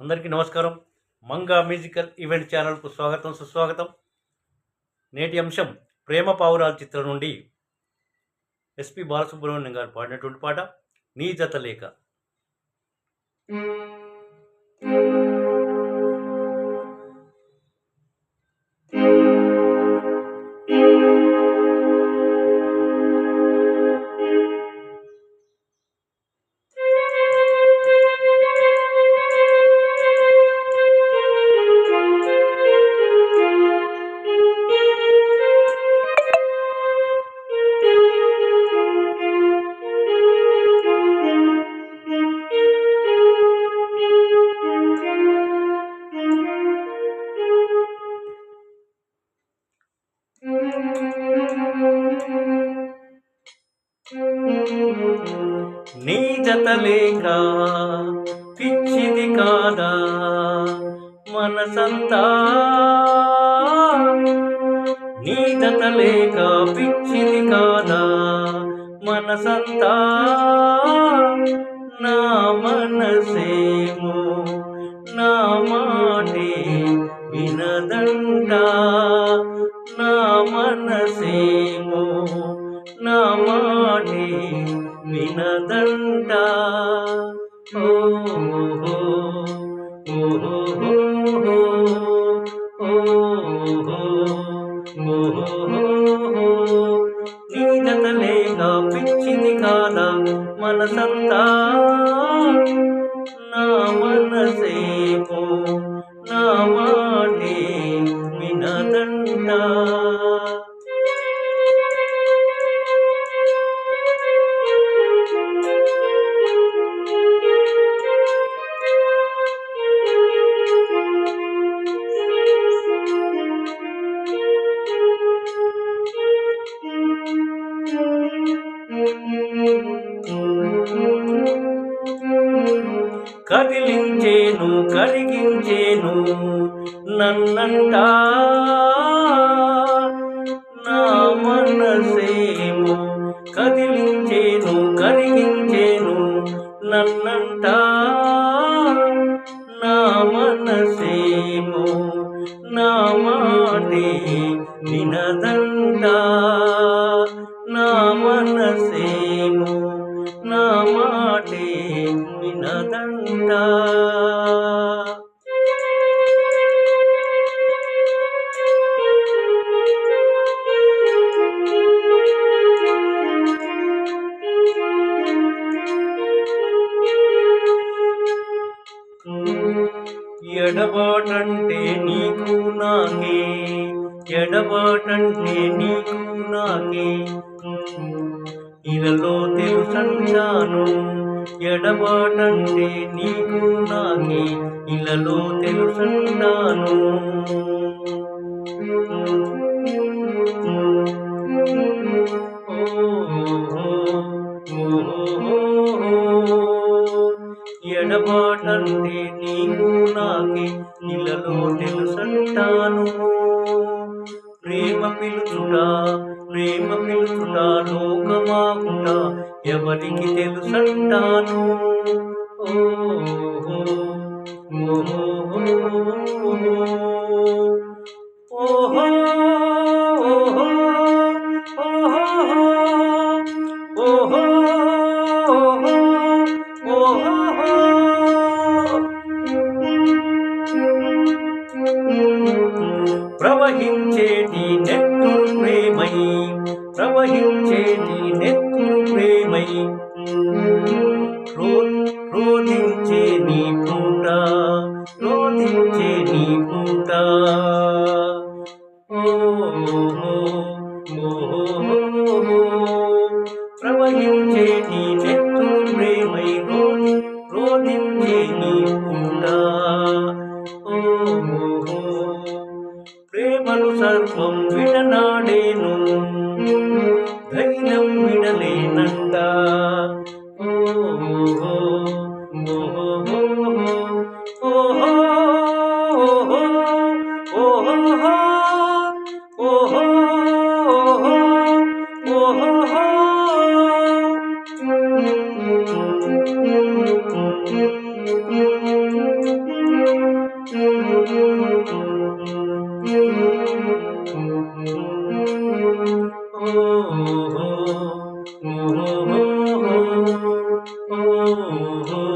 అందరికీ నమస్కారం. Manga musical event ఛానల్కు స్వాగతం సుస్వాగతం. నేటి అంశం ప్రేమ పావురాల చిత్రం నుండి ఎస్పి బాలసుబ్రహ్మణ్యం గారు పాడినటువంటి పాట నీ జత లేఖ. నీ జత లేక పిచ్చిది కాదా? మనసంతా నీ జత లేక పిచ్చిది కాదా? మనసంతా నా మనసేమో నా మాటే వినదంటా? నా మనసేమో నా మాటే వినదంట. ఓ ఓ నీదతలేక పిచ్చిది కాదా మనసంతా నా మనసేమో నా మాటే ఉన్నా కదిలించేను కరిగించేను నన్నంట. మనసేము నా మాటే వినదంట నా మనసేము నా మాటే వినదండా ఎడబాటంటే నీకు నాకే ఎడబాటంటే నీకు నాకే. ఇలలో తెలుసంటాను ఎడబాటంటే నీకు నాకే ఇలలో తెలుసంటాను. ఎడబాటంటే నాకే ఇలలో తెలుసంటాను ప్రేమ పిలుచుట ప్రేమ పిలుచుట లోకమాకుట ఎవరికి తెలుసంటాను? ఓ ఓహో ఓహో. ప్రవహించేటి నెత్తురు ప్రేమై ప్రవహించేటి నెత్తురు ప్రేమై రో- రోధించే నీ పూట రోధించే నీ పూట ఓ ప్రవహించేటి ও oh, oh, oh. oh, oh, oh.